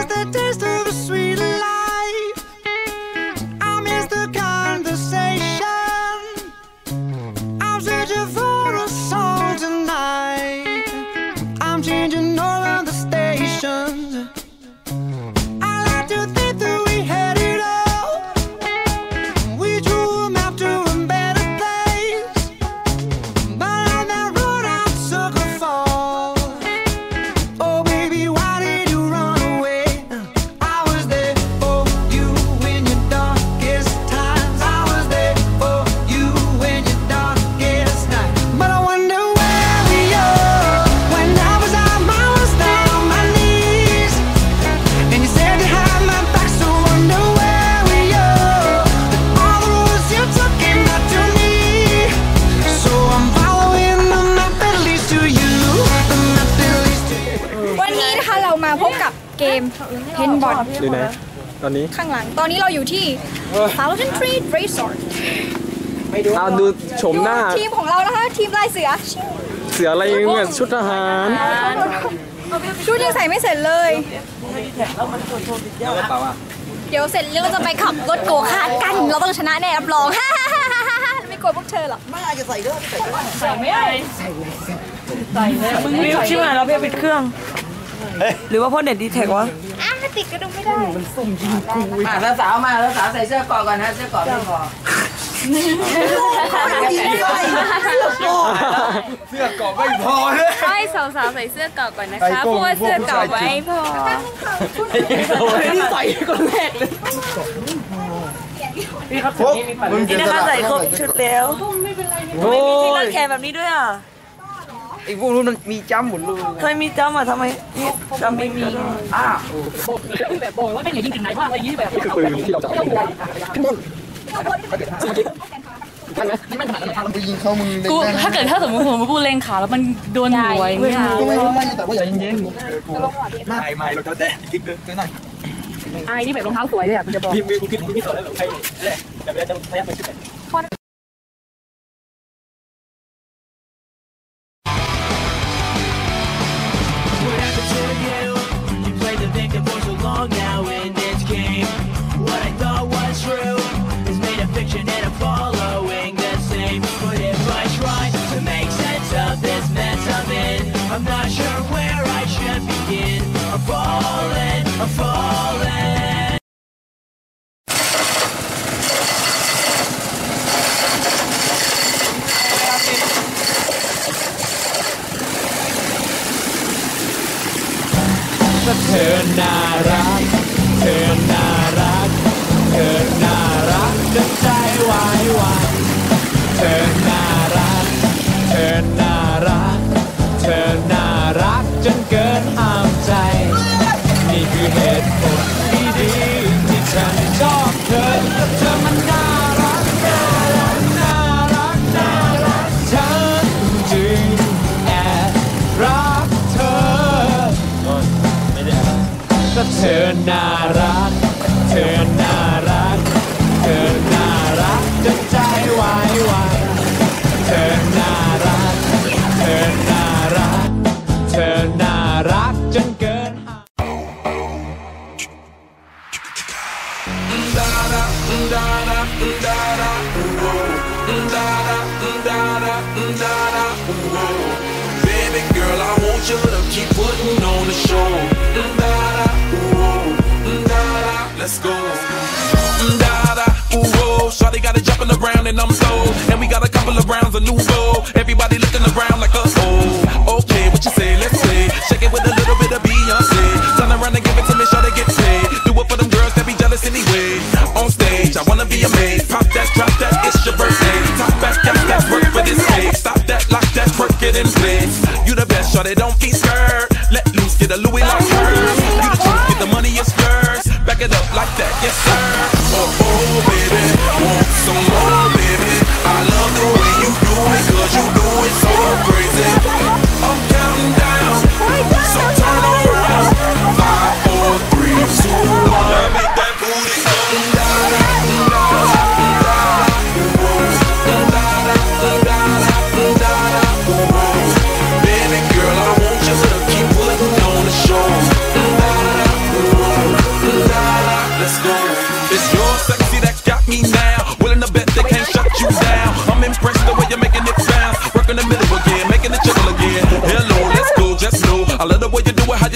miss the taste มาพบกับเกมเฮนบอลอยู่ไหนตอนนี้ข้างหลัง ตอนนี้เราอยู่ที่ Fountain Tree Resort เอาดูชมหน้า ทีมของเรานะคะ ทีมลายเสือ เสืออะไรยังเนี่ยชุดทหาร ชุดยังใส่ไม่เสร็จเลย เดี๋ยวเสร็จแล้วเราจะไปขับรถโกคาร์ทกัน เราต้องชนะแน่รับรองไม่กลัวพวกเธอหรอกวิวชิบหายแล้วเพี่ปิดเครื่อง หรือว่าพ่อเน็ตดีแท็กวะอะติดกระดุมไม่ได้อะแล้วสาวมาแล้วสาวใส่เสื้อเกราะก่อนนะเสื้อเกราะไม่พอให้สาวๆใส่เสื้อเก่าก่อนนะคะเพราะว่าเสื้อเก่าไม่พอนี่ใส่คนแรกเลยนี่นะคะใส่ครบชุดแล้วโอ้มีที่ยรัดแขนแบบนี้ด้วยอะ ไอ้พวกนู้นมันมีจ้ำหมุนลูกเคยมีจำอะทำไมนี่จำไม่มีอ้าวนี่คือปืนที่เราจะเอาขึ้นบนทันไหมกูถ้าเกิดถ้าสมมติผมกูเล็งขาแล้วมันโดนหัวอย่างเงี้ยใจเย็นไม่ไม่เราจะแดดกิ๊กเกินหน่อยไอ้นี่แบบรองเท้าสวยเลยอะกูจะบอกพี่พี่คิดพี่สอนแล้วใครแหละแต่ไม่ได้จะพยายามไปขึ้นไป What ว่าเธอน่ารัก เธอ Baby and I'm slow. And we got a couple of rounds of nouveau. Everybody looking around like a oh. Okay, what you say? Let's play. Shake it with a little bit of Beyonce. Turn around and give it to me, Shawty get paid. Do it for them girls that be jealous anyway. On stage, I wanna be amazed. Pop that, drop that, it's your birthday. Top back, that, that work for this stage. Stop that, lock that, work it in place. You the best, Shawty, don't be scared. Let loose, get a Louis like hers. You the truth, get the money, it's yours. Back it up like that, yes sir. Oh, oh, baby, want some more. I love the way you do it, cause you do it so crazy.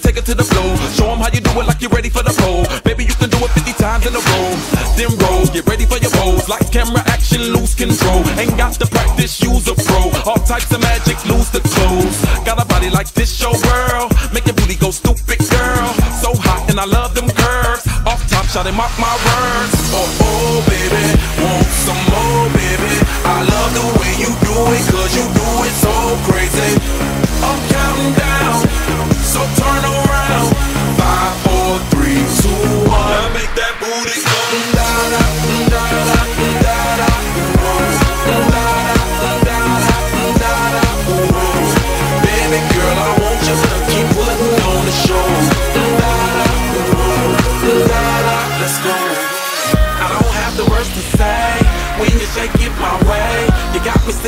Take it to the floor. Show 'em how you do it like you're ready for the pole. Baby, you can do it 50 times in a row. Then roll, get ready for your pose. Like camera action, lose control. Ain't got to practice, use a pro. All types of magic, lose the clothes. Got a body like this, show girl. Make your booty go stupid, girl. So hot, and I love them curves. Off top, shot him mark my words. Oh, oh, baby, want some more, baby. I love the way you do it, cause you do it so crazy.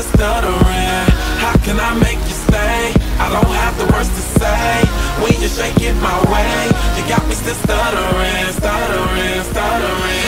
You stuttering. How can I make you stay? I don't have the words to say when you shake it my way. You got me still stuttering, stuttering, stuttering.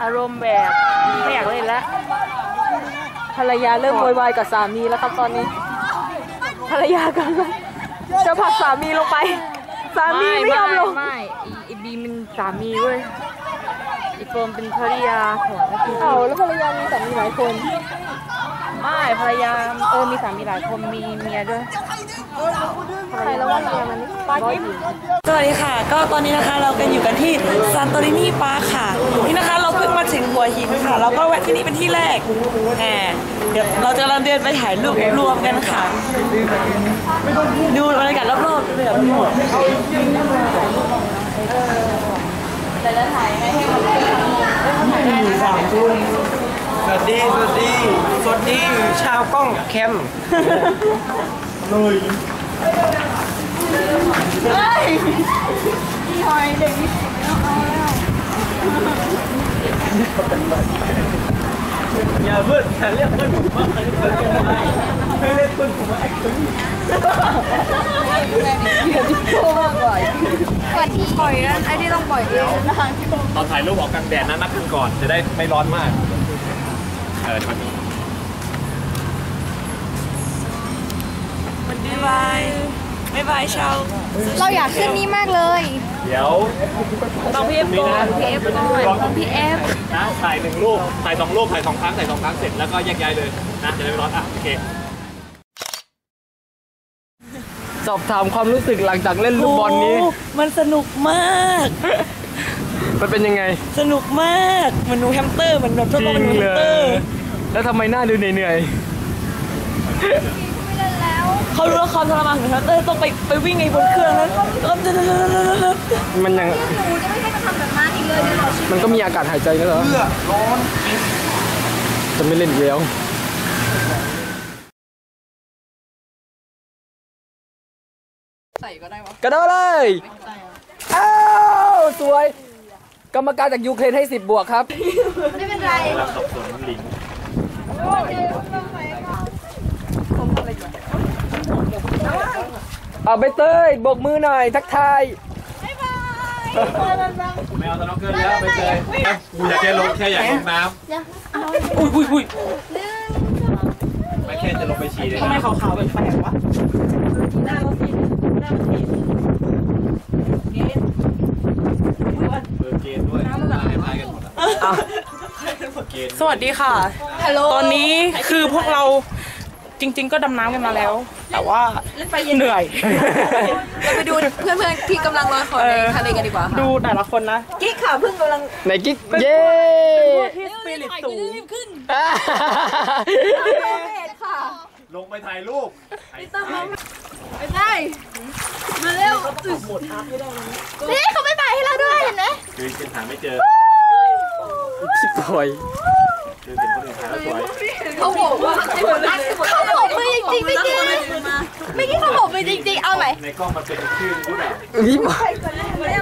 อารมณ์แบบไม่อยากเล่นแล้วภรรยาเริ่มโวยวายกับสามีแล้วครับตอนนี้ ภรรยากำลังจะผลักสามีลงไป สามีไม่ยอมลงไม่อีบีมันสามีเว้ยอีโฟมเป็นภรรยาของไอ้คือเอาแล้วภรรยามีสามีหลายคน ไม่ภรรยาเออมีสามีหลายคนมีเมียด้วย ใครแล้วว่าเมียมันป้ากิ๊สวัสดีค่ะ ก็ตอนนี้นะคะเรากันอยู่กันที่ซานโตรินีปาร์คค่ะ นี่นะคะเราเพิ่งมาถึงหัวหินค่ะ เราก็แวะที่นี่เป็นที่แรกแหมเดี๋ยวเราจะกำลังเดินไปถ่ายรูปรวมกันค่ะ ดูบรรยากาศรอบๆเลยแบบหมดสวัสดี สวัสดี สวัสดี ชาวกล้องแคม ลยอย่าเพิ่งอย่าเรียกเพื่อนผมว่าให้เรียกเพื่อนผมว่าไอ้คนปล่อยนะไอ้ที่ต้องปล่อยเองตอนถ่ายรูปออกกลางแดดนะนัดกันก่อนจะได้ไม่ร้อนมากเออมัน บ๊ายบายชาวเราอยากขึ้นนี่มากเลย เดี๋ยวต้องพี่เอฟก่อนพี่เอฟก่อนของพี่เอฟนะถ่ายหนึ่งรูปถ่ายสองรูปถ่ายสองครั้งถ่ายสองครั้งเสร็จแล้วก็แยกย้ายเลยนะจะได้ไม่ร้อนอะโอเคสอบถามความรู้สึกหลังจากเล่นลูกบอลนี้โมันสนุกมาก มันเป็นยังไง สนุกมากเหมันหนูแฮมสเตอร์เหมือนแบบทดลองเป็นหนูแฮมสเตอร์ แล้วทำไมหน้าดูเหนื่อย เขารู้ว่าความทรมานของแฮมสเตอร์ต้องไปไปวิ่งไอ้บนเครื่องนั้นแล้วก็ๆมันยังมันก็มีอากาศหายใจนะเหรอเพื่อร้อนจะไม่เล่นอีกแล้วกระโดดเลยอ้าวสวย กรรมการจากยูเครนให้10บวกครับ ไม่เป็นไร เอาไปเต้ยบกมือหน่อยทักทายไม่เอาสน็อกเกิลแล้วไปเลยกูอยากแค่ลงแค่อยากลงน้ำอุ้ยอุ้ยอุ้ยไม่แค่จะลงไปฉี่เลยทำไมนะขาวๆแปลกๆวะหน้าเราสีหน้าเราสีเบอร์เกนด้วยตายตายกันหมดอะเกนสวัสดีค่ะ ตอนนี้คือพวกเรา จริง ๆ ก็ดำน้ำกันมาแล้ว แต่ว่าเหนื่อย เราไปดูเพื่อนๆที่กำลังลอยคอในทะเลกันดีกว่าค่ะดูแต่ละคนนะกิ๊กค่ะเพิ่งกำลังไหนกิ๊กเย้ที่สปิริตสูงเบสค่ะลงไปถ่ายรูปไปได้มาเร็วนี่เขาไม่ไปให้เราด้วยเห็นไหมคือเป็นหาไม่เจอชิบหอย คือเป็นคนอื่นถ่ายแล้วสวยเขาบอกว่าเขาบอกมือจริงๆไม่จริงไม่คิดเขาบอกมือจริงๆเอาไหมในกล้องมันเป็นชื่อรู้เปล่านี่มา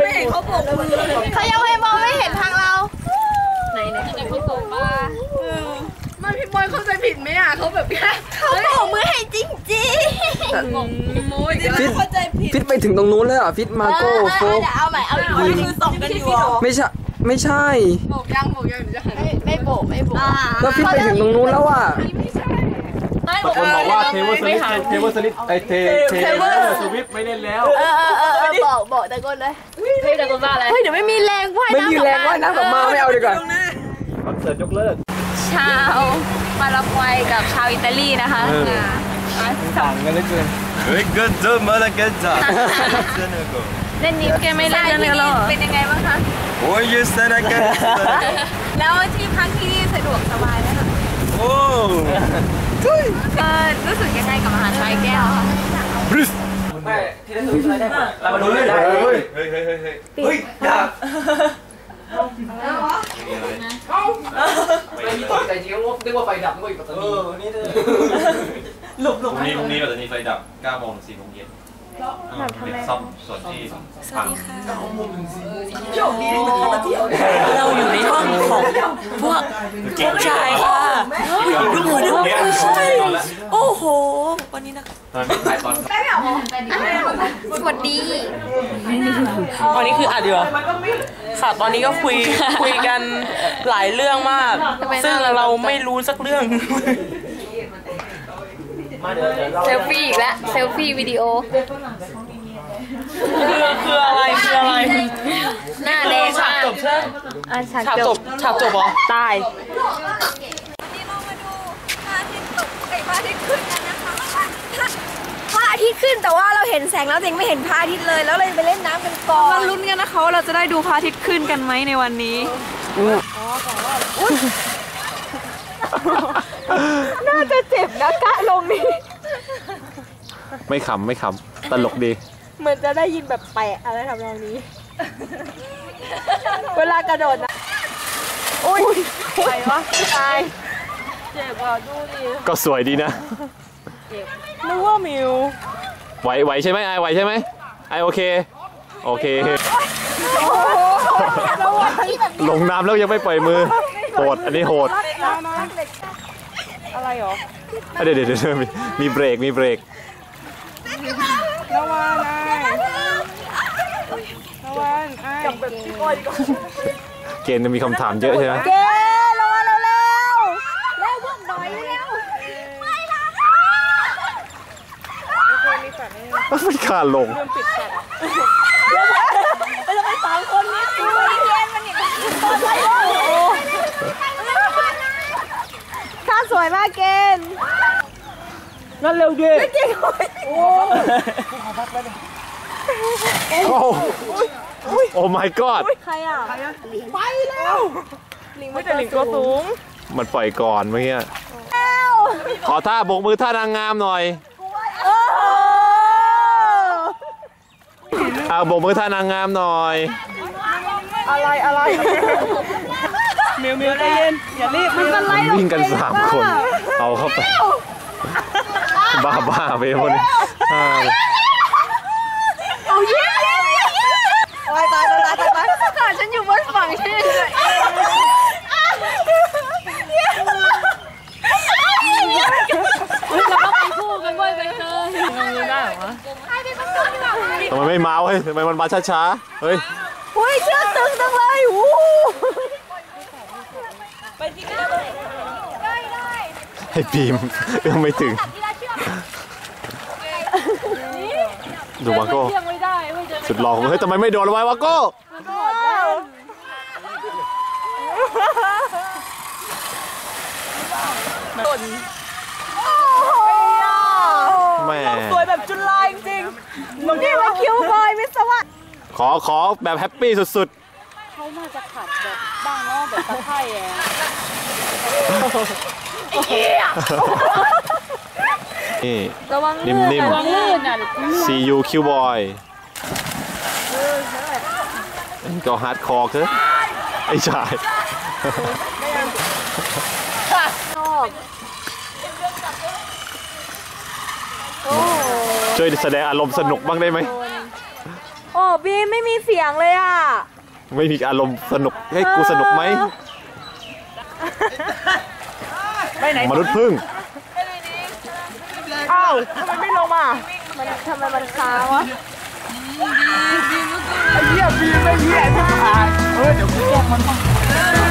ไม่เห็นเขาบอกมือเขายังไม่มองไม่เห็นทางเราไหนไหนเขาบอกว่าไม่พี่บอยเข้าใจผิดไหมอะเขาแบบแค่เขาบอกมือให้จริงโม้ยเดี๋ยวฟิตฟิตไปถึงตรงนู้นแล้วอะฟิตมาโก้โฟกเดี๋ยวเอาใหม่เอาอีกคือส่งกันอยู่ไม่ใช่ ไม่ใช่ไม่ไม่โบกไม่โบกก็ฟิตไปถึงตรงนู้นแล้วอะบางคนบอกว่าเทเวอร์สลิปเทเวอร์สลิปไอเทเทเวอร์สวิปไม่เล่นแล้ว เออเออเออเออบอกบอกตะโกนเลยเฮ้ยแต่กูว่าอะไรเฮ้ยเดี๋ยวไม่มีแรงว่ายไม่น้ำมีแรงว่ายน้ำกลับมาไม่เอาดีกว่าคอนเสิร์ตยกเลิก ชาวมาลากวัยกับชาวอิตาลีนะคะต่างกันเหลือเกินเฮ้ยก็เจอมาแล้วกันจ้ะเล่นนี้แกไม่เล่นกันเลยหรอเป็นยังไงบ้างคะ โอ้ยยูสนากันแล้วที่พักที่นี่สะดวกสบายไหมคะโอ้เออรู้สึกยังไงกับอาหารไทยแก้วคะไม่ที่นั่นคืออะไรได้ไหมเรามาดูเลยเฮ้ยเฮ้ยเฮ้ยเฮ้ยเฮ้ยเฮ้ยอยากไม่มีตกใจจริงก็นึกว่าไฟดับนึกว่าอยู่ปัตตานีนี่เลยพรุ่งนี้พรุ่งนี้ปัตตานีไฟดับ9โมงถึง4โมงเย็น เป็นซ่อมส่วนที่พังเราอยู่ในห้องของพวกผู้ชายค่ะดูหัวดูใช่โอ้โห วันนี้นะทำไมไม่ถ่ายตอนสวัสดีวันนี้คืออัดอยู่เหรอค่ะตอนนี้ก็คุยคุยกันหลายเรื่องมาก ซึ่งเราไม่รู้สักเรื่อง เซลฟี่อีกแล้วเซลฟี่วิดีโอ คือคืออะไรคืออะไรหน้าแดงฉากมากจบใช่ไหมอะฉากฉากจจบบฉากจบเหรอ ตายพระอาทิตย์ขึ้นแต่ว่าเราเห็นแสงแล้วแต่ยังไม่เห็นพระอาทิตย์เลยแล้วเลยไปเล่นน้ำกันก่อนมาลุ้นกันนะคะว่าเราจะได้ดูพระอาทิตย์ขึ้นกันไหมในวันนี้ น่าจะเจ็บนะกะลงนี่ไม่ขำไม่ขำตลกดี เหมือนจะได้ยินแบบแปะอะไรทำนองนี้ เวลากระโดดนะอุ้ยไปวะตายเจ็บอะดูดิก็สวยดีนะนึกว่ามิวไหวไหวใช่ไหมไอไหวใช่ไหมไอโอเค โอเคลงน้ำแล้วยังไม่ปล่อยมือ โหดอันนี้โหดอะไรหรออะเดี๋ยวเดี๋ยวเดี๋ยวมีมีเบรกมีเบรกระวังนะระวังไอ้จับแบบพี่บอยดีกว่าเกณฑ์จะมีคำถามเยอะใช่ไหมเกระวังเร็วเร็วเร็วพวกหน่อยเร็วไม่ละไม่กล้าลงเราจะไปสามคนนี้ดูเย็นมันนี่ตอนไปโอ้โหท่าส วยมากเกณฑ์นั่นเร็วดิเก่งโอ้โอ้โอ้ my god ใครอะไปแล้วลิงไม่แต่ลิงตัวสูง มันปล่อยก่อนเมื่อกี้แล้วขอท่าโบกมือท่านางงามหน่อยโอ้โหอ่าโบกมือท่านางงามหน่อย อะไรอะไร มิวมิวใจเย็นอย่ารีบมันเป็นไรวิ่งกันสามคน เอาเข้าไป บ้าบ้าไปหมดเลยอ่าเอาเย็นเย็นเย็นโอ้ยตายตายตายตายตายค่ะฉันอยู่บนฝั่งใช่ไหมเราก็ไปคู่กันเว้ยไปเธอทำไมไม่มาเว้ยทำไมมันมาช้าๆ เฮ้ยอุ้ยเชือกตึงจังเลยโอ้โห ให้ปีมเอื้อมไม่ถึง ดูวาโก้สุดหล่อของเฮ้ยทำไมไม่โดนไว้วาโก้แม่สวยแบบจุฬาจริงๆนี่มันคิวบอยวิศวะขอขอแบบแฮปปี้สุดเฮียนี่ระวังลื่นนิ่มๆระวังลื่นอะ See you Q boy อันนี้ก็ฮาร์ดคอร์คือไอ้ชาย ชอบช่วยแสดงอารมณ์สนุกบ้างได้ไหม โอ้บีมไม่มีเสียงเลยอะ ไม่มีอารมณ์สนุกให้กูสนุกไหมไป ไหนมนุษย์พึ่งอ้าวทำไมไม่ลงอะมันทำไมมันค้างวะไอ้เหี้ยบีมไม่เหี้ยทุกทางเออเดี๋ยวกูแกล้งมันต้อง